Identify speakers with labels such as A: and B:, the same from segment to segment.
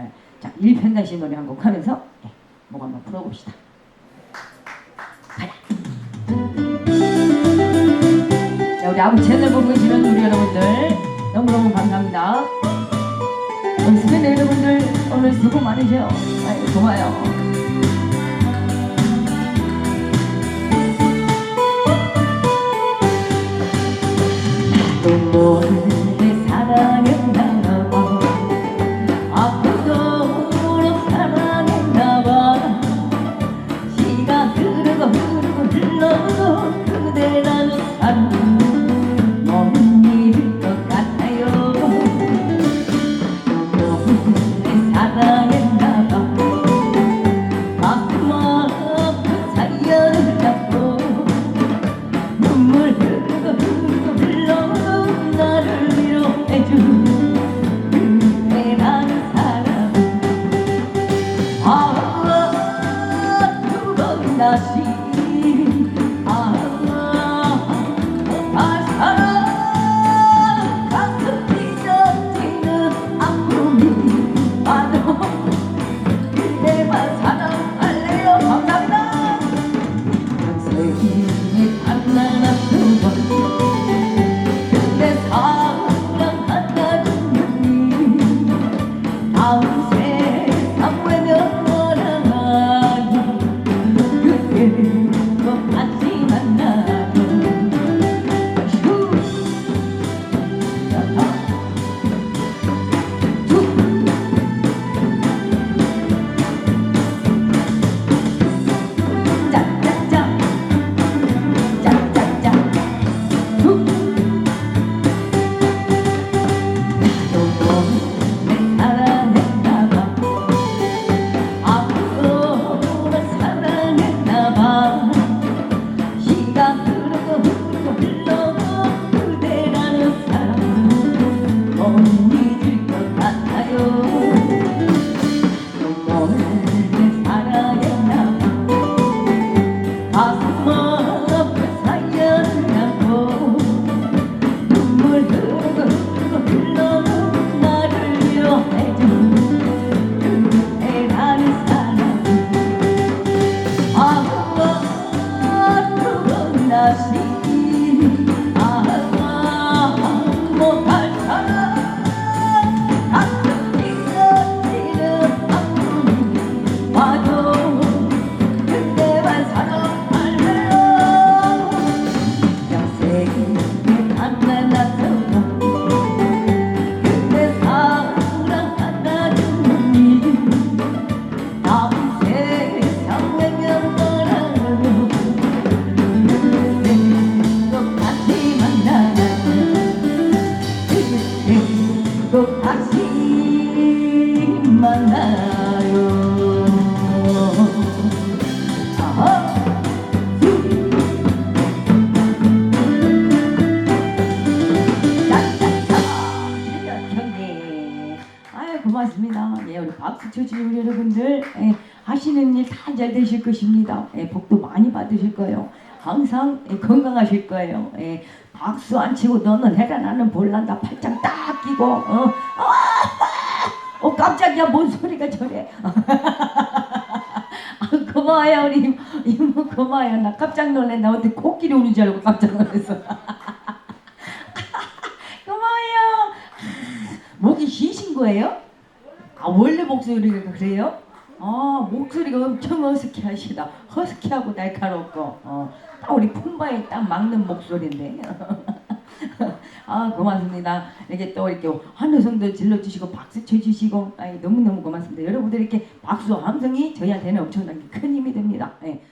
A: 예. 자, 일편단심 노래 한 곡 하면서 예, 목 한번 풀어봅시다. 가자. 자, 우리 아부 채널 보고 계시는 우리 여러분들 너무너무 감사합니다. 우리 스팬 여러분들 오늘 수고 많으세요. 아유, 고마워요. 너 쳐주신 우리 여러분들 예, 하시는 일 다 잘 되실 것입니다. 예, 복도 많이 받으실 거예요. 항상 예, 건강하실 거예요. 예, 박수 안 치고 너는 해라 나는 볼란다 팔짱 딱 끼고 어, 아, 어 깜짝이야 뭔 소리가 저래. 아, 고마워요 우리 이모, 고마워요. 나 깜짝 놀래 나 어떻게 코끼리 우는 줄 알고 깜짝 놀랐어. 고마워요. 목이 쉬신 거예요? 아 원래 목소리가 그래요? 아 목소리가 엄청 어색해 하시다. 허스키하고 날카롭고 어, 딱 우리 품바에 딱 막는 목소리인데. 아 고맙습니다. 이렇게 또 이렇게 환호성도 질러주시고 박수 쳐주시고 아, 너무너무 고맙습니다. 여러분들 이렇게 박수 함성이 저희한테는 엄청나게 큰 힘이 됩니다. 예.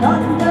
B: 那年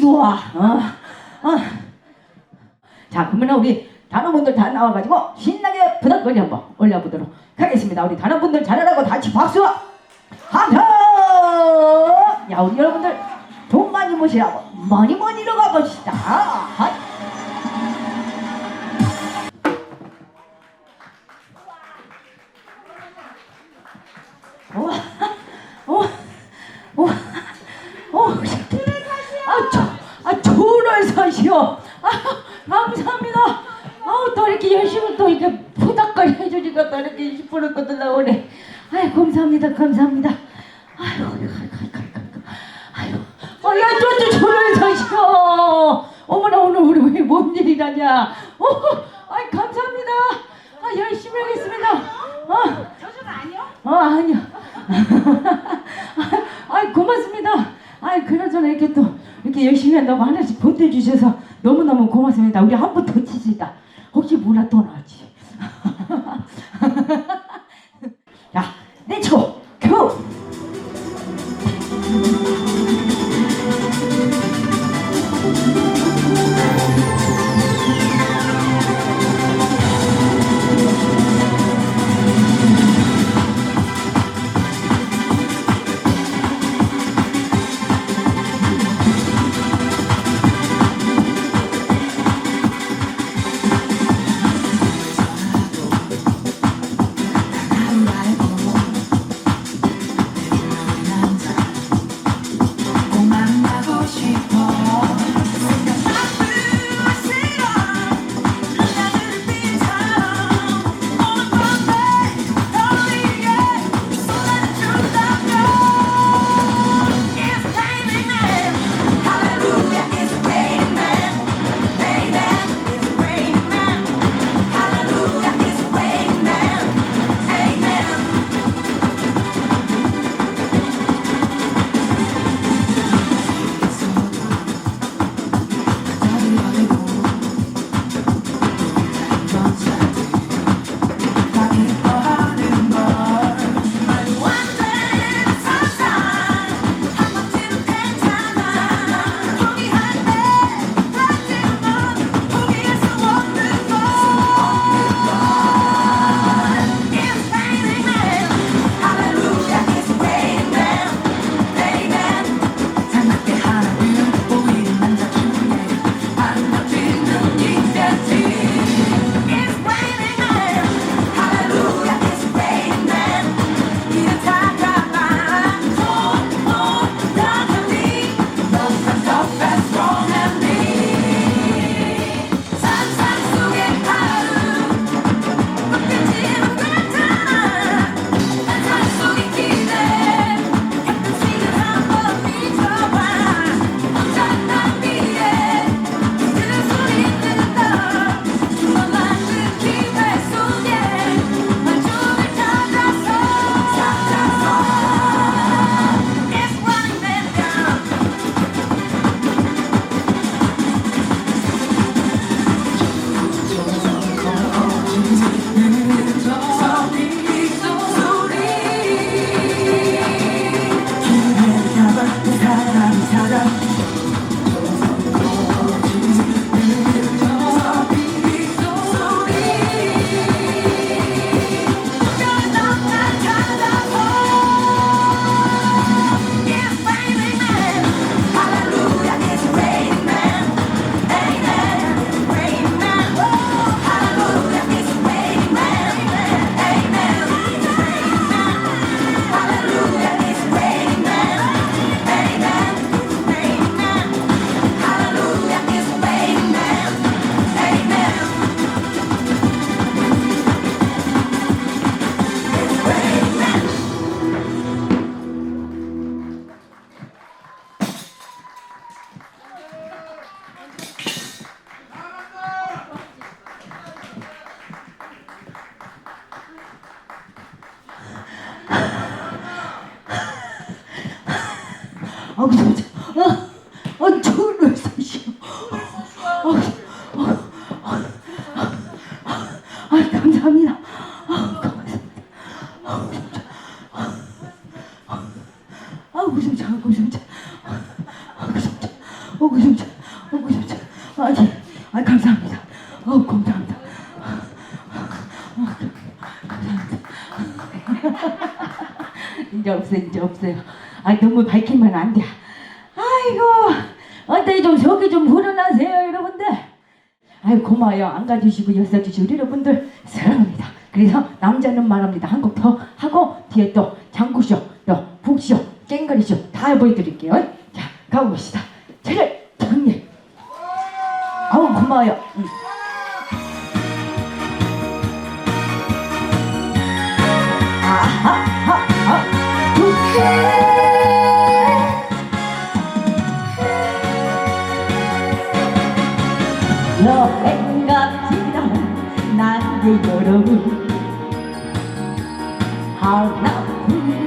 B: 좋아. 어, 어. 자, 그러면 우리 단원분들 다 나와가지고 신나게 부닥거리 한번 올려보도록 하겠습니다. 우리 단원분들 잘하라고 같이 박수! 한번! 야, 우리 여러분들 돈 많이 모시라고 많이 많이로 가봅시다. 서시오. 아, 감사합니다. 아우, 또 이렇게 열심히 또 이렇게 푸닥거리 해주니까 또 이렇게 20% 것도 나오네. 아이, 감사합니다, 감사합니다. 아유, 아유, 아유, 아유, 아유, 아유, 야, 또, 또 줄을 서시오. 어머나, 오늘 우리 왜 뭔 일이라냐. 어, 아이, 감사합니다. 아, 열심히 하겠습니다. 어.
A: 저준 아니요?
B: 어 아니요. 아 고맙습니다. 아 그나저나 이렇게 또 이렇게 열심히 한다고 하나씩 보태주셔서 너무 너무 고맙습니다. 우리 한 번 더 치시다. 혹시 뭐라 또 나왔지? 야, 내치고 큐.
A: 아, 그래서, 아, 아, 저걸 왜 사시오? 아, 아, 아, 아, 아, 아, 감사합니다. 아, 감사합니다. 아, 고생 참. 아, 고생 참, 고생 참.
B: 아, 고생 참. 어, 고생 참. 어, 고생 참. 아니, 아, 감사합니다. 어, 감사합니다. 아, 감사합니다.
A: 이제 없어요, 이제 없어요. 아, 너무 밝힌 안 돼. 아이고 어때 좀 속이 좀 후련하세요 여러분들? 아이 고마워요. 안 가주시고 엿사주시고 우리 여러분들 사랑합니다. 그래서 남자는 말합니다. 한 곡 더 하고 뒤에 또 장구쇼 또 북쇼 깽거리쇼 다 보여드릴게요. 자 가봅시다. 차렷! 정리! 아우 고마워요. 응. 아하하하 여행 갑시다 나의 여러분 하나뿐인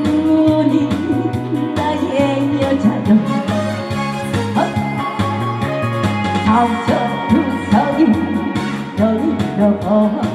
A: 나의 여자여 상처투성이 너를 잃어버린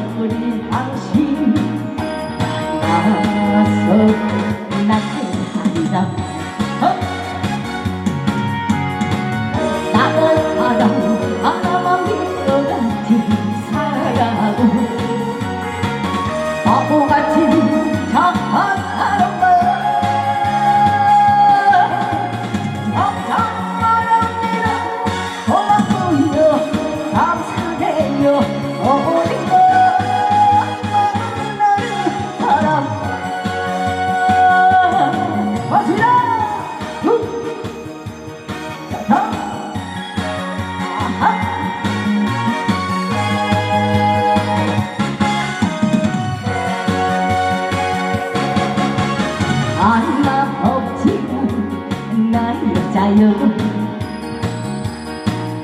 A: 여자여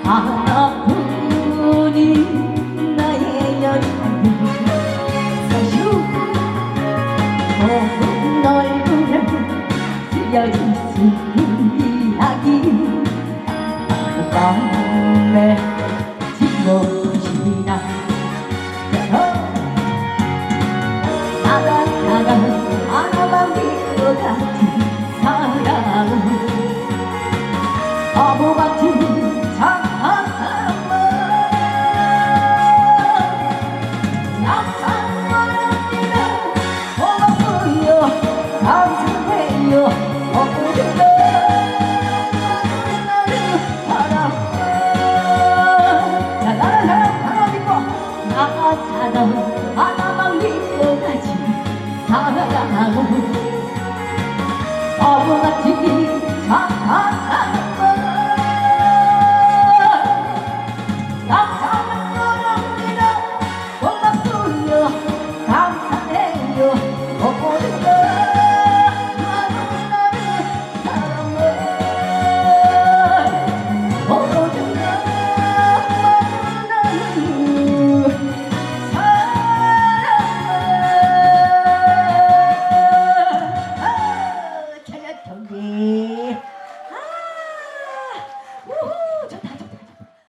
A: 하나뿐인 나의 여자여 사슈 모든 얼굴에 슬픈 이야기 밤에 지고시나 나가 나가 하나만 믿어가지 사랑 은 바보같